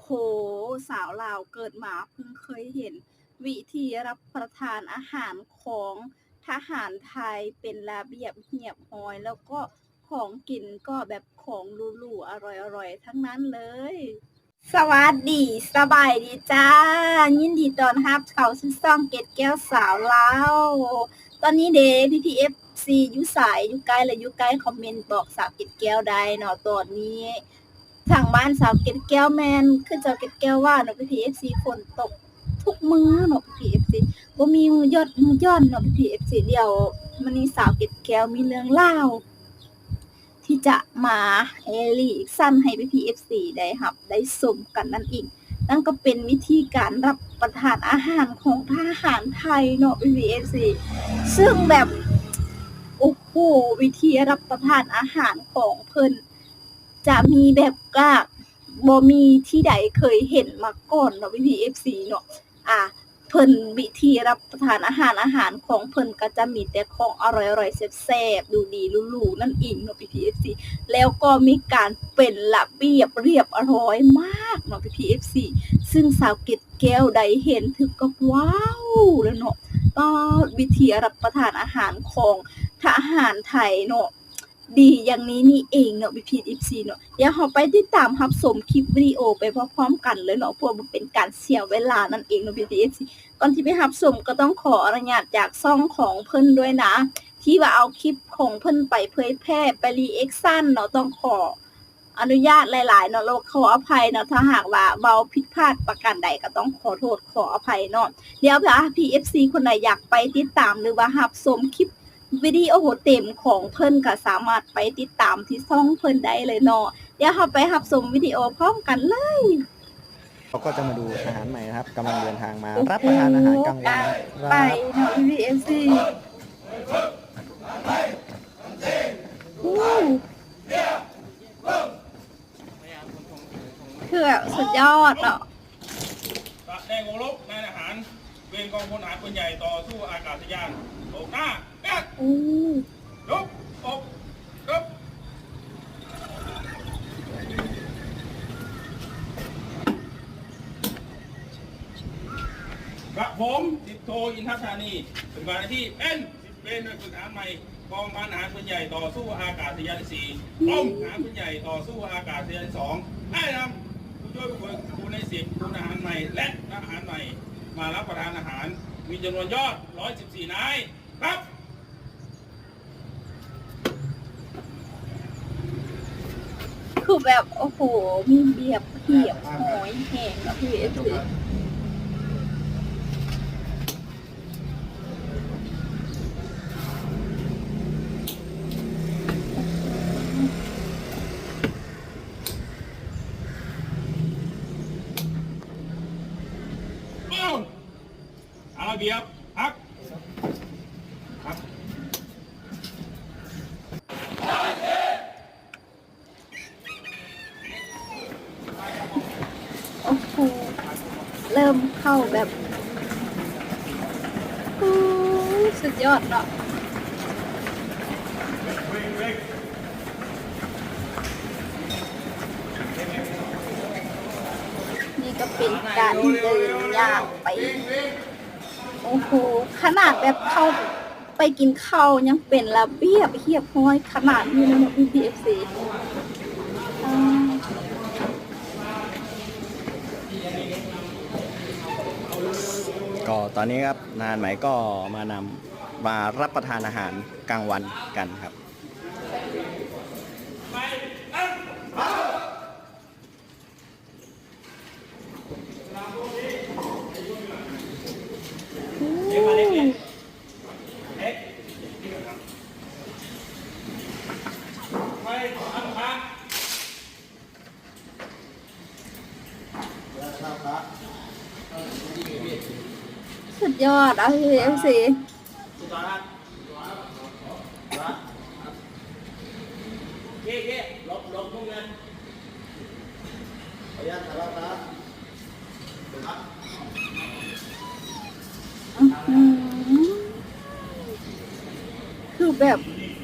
โห สาวลาวเกิดมาเพิ่งเคยเห็น วิธีรับประทานอาหารของทหารไทยเป็นระเบียบเรียบร้อย แล้วก็ของกินก็แบบของหรูๆอร่อยๆ ทั้งนั้นเลย สวัสดีสบายดีจ้า ยินดีตอนรับเขาสู่ช่องเกตแก้วสาวลาวตอนนี้เดพี่พีเอฟซียู่สายยู่ไกลและยู่ใกลคอมเมนต์บอกสาวเกตแก้วได้เนาะตอนนี้ ทางบ้านสาวเกตแก้วแมนคือเจ้าเกตแก้วว่าเนาะพี่พีเอฟซีฝนตกทุกมื้อเนาะพี่พีเอฟซีบ่มีมือยอดมือย่อนเนาะพี่พีเอฟซีเดียวมื้อนี้สาวเกตแก้วมีเรื่องเล่าที่จะมาเฮลีกสั้นให้พี่พีเอฟซีได้รับได้สมกันนั่นเองนั่นก็เป็นวิธีการรับประทานอาหารของทหารไทยเนาะ PPFC ซึ่งแบบ โอ้โหวิธีรับประทานอาหารของเพิ่น จะมีแบบกากบ่มีที่ใดเคยเห็นมาก่อนเนาะ PPFC เนาะอะเพิ่นวิธีรับประทานอาหารอาหารของเพิ่นก็จะมีแต่ของอร่อยๆแซ่บๆดูดีหรูๆนั่นเองเนาะ PPFC แล้วก็มีการเป็นระเบียบเรียบร้อยมากเนาะ PPFC ซึ่งสาวเกตแก้วใดเห็นถึงกับว้าวเลยเนาะก็วิธีรับประทานอาหารของทหารไทยเนาะ ดีอย่างนี้นี่เองเนาะ PPFC เนาะเดี๋ยวเราไปติดตามรับชมคลิปวิดีโอไปพร้อมๆกันเลยเนาะเพื่อเป็นการเสียเวลานั่นเองเนาะ PPFC ก่อนที่ไปรับชมก็ต้องขออนุญาตจากซ่องของเพิ่นด้วยนะ ที่ว่าเอาคลิปของเพิ่นไปเผยแพร่ไปรีแอคชั่นเนาะต้องขออนุญาตหลายๆเนาะแล้วขออภัยเนาะถ้าหากว่าเว้าผิดพลาดประการใดก็ต้องขอโทษขออภัยเนาะเดี๋ยวถ้า PFC คนไหนอยากไปติดตามหรือว่ารับชมคลิป วิดีโอเต็มของเพิ่นก็สามารถไปติดตามที่ช่องเพิ่นได้เลยเนาะเดี๋ยวเราไปรับชมวิดีโอพร้อมกันเลยเราก็จะมาดูทหารใหม่นะครับกำลังเดินทางมา รับประทานอาหารกลางวันนะคไปรับเนาะ PFC อู้คือแบบสุดยอดเนาะแดงวงลบนายทหาร เวรกองพลทหารปืนใหญ่ต่อสู้อากาศยานโบกหน้า แป๊กอู้ยกอกยกกระผมสิบโทอินทธานีปฏิบัติหน้าที่เป็นสิบเวนหน่วยฝึกทหารใหม่กองพันทหารปืนใหญ่ต่อสู้อากาศยานที่สี่กรมทหารปืนใหญ่ต่อสู้อากาศยานสองให้นำผู้ช่วยผู้ฝึกครูในสิบครูทหารใหม่และทหารใหม่มารับประทานอาหารมีจำนวนยอด 114 นาย ครับ คือแบบ โอ้โห มีเบียบเหี่ยบหอยแห้งนะพี่เอฟซีเอาเบียบ โอ้โห เริ่มเข้าแบบสุดยอดเนาะนี่ก็เป็นการเดินยางไป โอ้โห ขนาดแบบเข้าไปกินข้าวยังเป็นระเบียบเรียบร้อยขนาดนี้เลยเนาะ PPFC อ่า ก็ตอนนี้ครับนานไหมก็มานำมารับประทานอาหารกลางวันกันครับ เล็กมาเล็กเล็กเล็กไปทำพัก สุด ยอดอะ PFC สุดยอดครับเย่เย่ลบลบพวกนั้นอื้อหือคือแบบ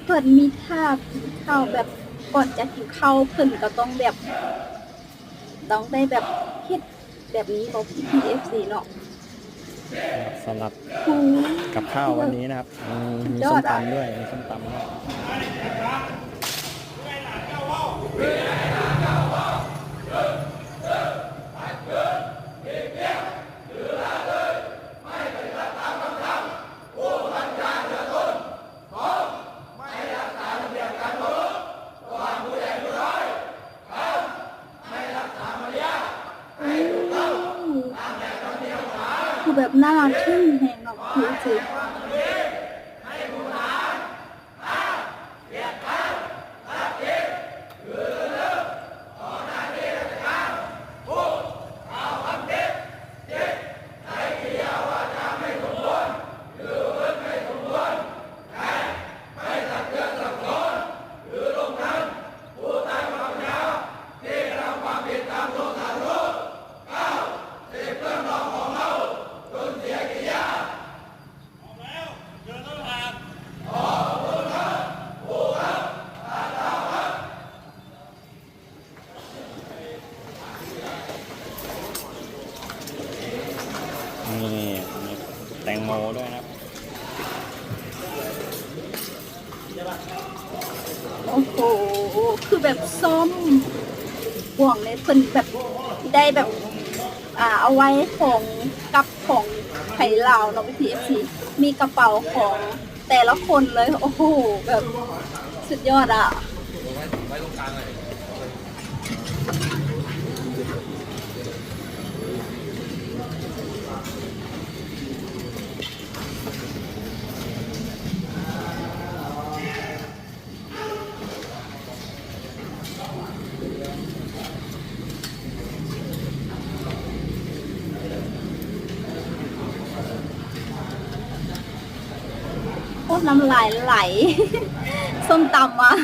เพิ่นมีท่ากินข้าแบบก่อนจะกินข้าเพิ่นก็ต้องแบบ ต้องได้แบบเฮ็ดแบบนี้บอก PFC เนาะ สำหรับโอ้ยกับข้าววันนี้นะครับอืมมียอส้มดอะตำด้วยมีส้มตำด้วย คือแบบหน้าทึ่งแหงเนาะ PFC นี่มีแตงโมด้วยนะครับ โอ้โห คือแบบส้มห่วง เพิ่นแบบได้แบบอ่าเอาไว้ของกับของไผ่ลาวเนาะ PFC มีกระเป๋าของแต่ละคนเลย โอ้โห แบบสุดยอดอะ น้ำลายไหลส้มตำอะ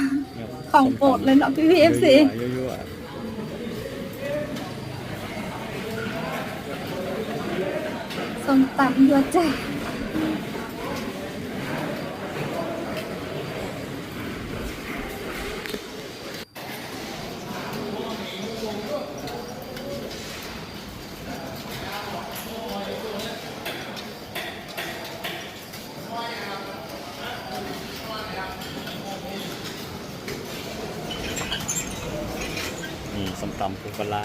ของโปรดเลยเนาะพี่พีเอฟซีส้มตำยัวใจ นี่ ส้มตำปูปลาร้า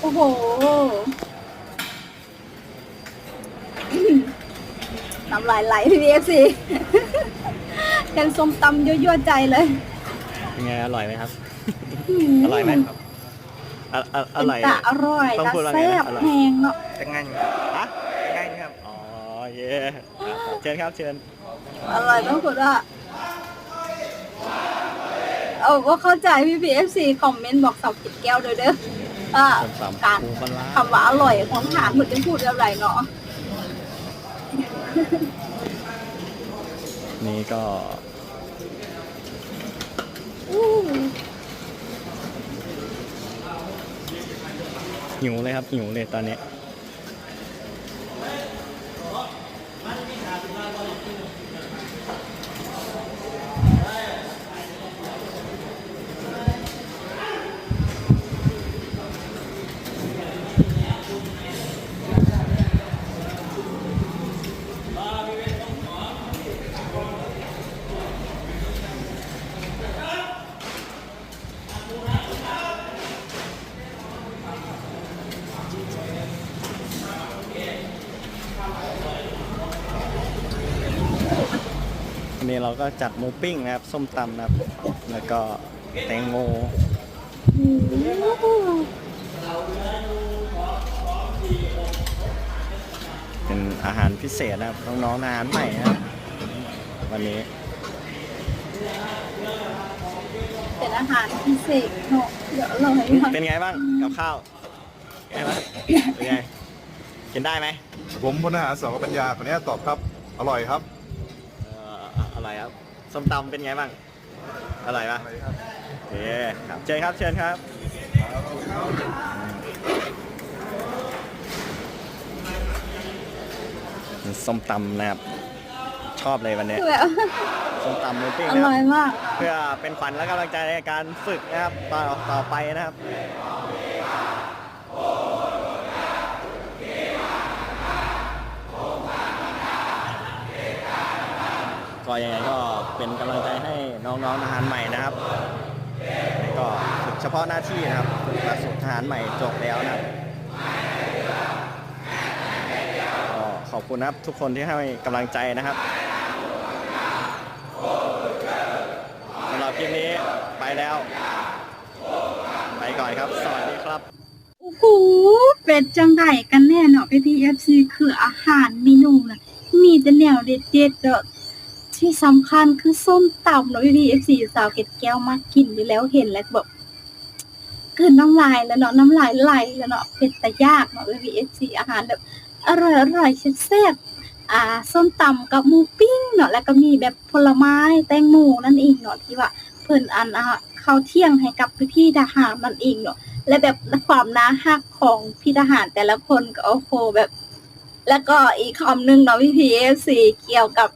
โอ้โห น้ำลายไหล PFC กันส้มตำยั่วๆใจเลย เป็นไง อร่อยไหมครับมอร่อยไหมครับอะอะอร่อยเป็นตาอร่อยต้องตาพูดว่าไงแซ่นะบอร่อยแหงเนาะ จะง่ายฮะจะง่ายครับ อ๋อ เย่อะเชิญครับเชิญอร่อยต้องพูดว่าเอาว่าเข้าใจพี่ PFC คอมเมนต์บอกสอบกิดแก้วเลยเด้ออ่าส้มตำการปูปลาร้าคำว่าอร่อยของฐานเหมือนจะพูดอะไรเนาะนี่ก็อู้หิวเลยครับหิวเลยตอนนี้ นนี้เราก็จัดหมูปิ้งนะครับ ส้มตำนะครับ แล้วก็แตงโมหูเป็นอาหารพิเศษนะครับ น้องๆอาหารใหม่นะครับ วันนี้ เป็นอาหารพิเศษเนาะเดี๋ยวเราให้มันเป็นไงบ้างกับข้าวเป็นไงบ้างเป็นไงกินได้ไหมผมพลทหารสองปัญญาคนนี้ตอบครับ อร่อยครับเอ่ ออะไรครับส้มตำเป็นไงบ้างอร่อยปะอร่อยครับโอเคครับเชิญครับเชิญครับส้มตำนะครับชอบเลยวันนี้คือแบบส้มตำหมูปิ้งอนะคร่รัอยบมาก เพื่อเป็นขวัญและกำลังใจในการฝึกนะครับต่อต่อไปนะครับ ก็ยังไงก็เป็นกำลังใจให้น้องๆทหารใหม่นะครับก็ฝึกเฉพาะหน้าที่นะครับฝึกหลักสูตรทหารใหม่จบแล้วนะครับก็ขอบคุณนะครับทุกคนที่ให้กำลังใจนะครับสำหรับคลิปนี้ไปแล้ว ไปก่อนครับ สวัสดีครับโอ้โหเป็นจังไดกันแน่เนาะพี่พีเอฟซีคืออาหารเมนูนะมีแต่แนวเด็ดๆเนาะ ที่สำคัญคือส้มตำเนาะพี่พีเอฟซีสาวเก็ดแก้วมากกินอยู่แล้วเห็นแล้วแบบเกินน้ำลายแล้วเนาะน้ำลายไหลแล้วเนาะเป็นแต่ยากเนาะพี่พีเอฟซีอาหารแบบอร่อยอร่อยแซ่บอ่าส้มตำกับหมูปิ้งเนาะแล้วก็มีแบบผลไม้แตงโมนั่นเองเนาะที่ว่าเพิ่นอันอะข้าวเที่ยงให้กับพี่ทหารนั่นเองเนาะและแบบความน่าฮักของพี่ทหารแต่ละคนก็โอ้โหแบบ แล้วก็อีกคำหนึ่งเนาะพี่พีเอฟซีเกี่ยวกับ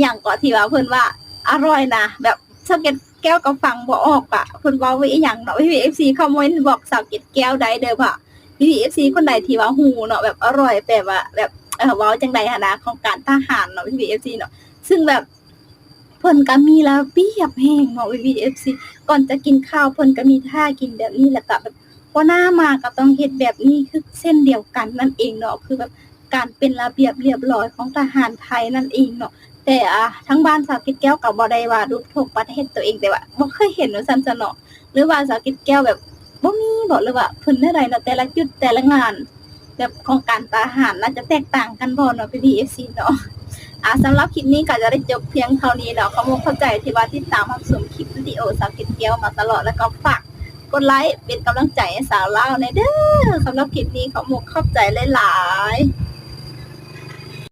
อย่างก่อนที่ว่าเพิ่อนว่าอร่อยนะแบบสาวเก็ตแก้วกับฟังบ่ออกอะเพิ่อนว้าไว้อหย่างเนาะพี่เอฟซีคอมเมนต์บอกสาวเก็ตแก้วได้เด้อค่ะพี่เอฟซีคนใดที่ว่าฮู้เนาะแบบอร่อยแบบว่าแบบเออว้าจังใดหนนะของการทหารเนาะพี่เอฟซีเนาะซึ่งแบบเพิ่นก็มีระเบียบแห่งเนาะพี่พีเอฟซีก่อนจะกินข้าวเพิ่นก็มีท่ากินแบบนี้แหละก็แบบพอหน้ามาก็ต้องเฮ็ดแบบนี้คือเส้นเดียวกันนั่นเองเนาะคือแบบการเป็นระเบียบเรียบร้อยของทหารไทยนั่นเองเนาะ แต่อะทั้งบ้านสาวกิดแก้วกับบ่ได้ว่าดูปถูกประเทศตัวเองแต่ว่าบ่เคยเห็นว่าซันซะเนาะหรือว่าสาวกิดแก้วแบบบ่มีบอกเลยว่าเพิ่นได้ใดเนาะแต่ละจุดแต่ละงาน แบบของการทหารน่าจะแตกต่างกันบ่เนาะพี่ BFC เนาะอ่าสำหรับคลิปนี้ก็จะได้จบเพียงเท่านี้เนาะขอมเข้าใจที่ว่าติดตามรับชมคลิปวิดีโอสาวกิดแก้วมาตลอดแล้วก็ฝากกดไลค์เป็นกำลังใจให้สาวเล่าในเด้อสำหรับคลิปนี้ขอมเข้าใจหลายๆ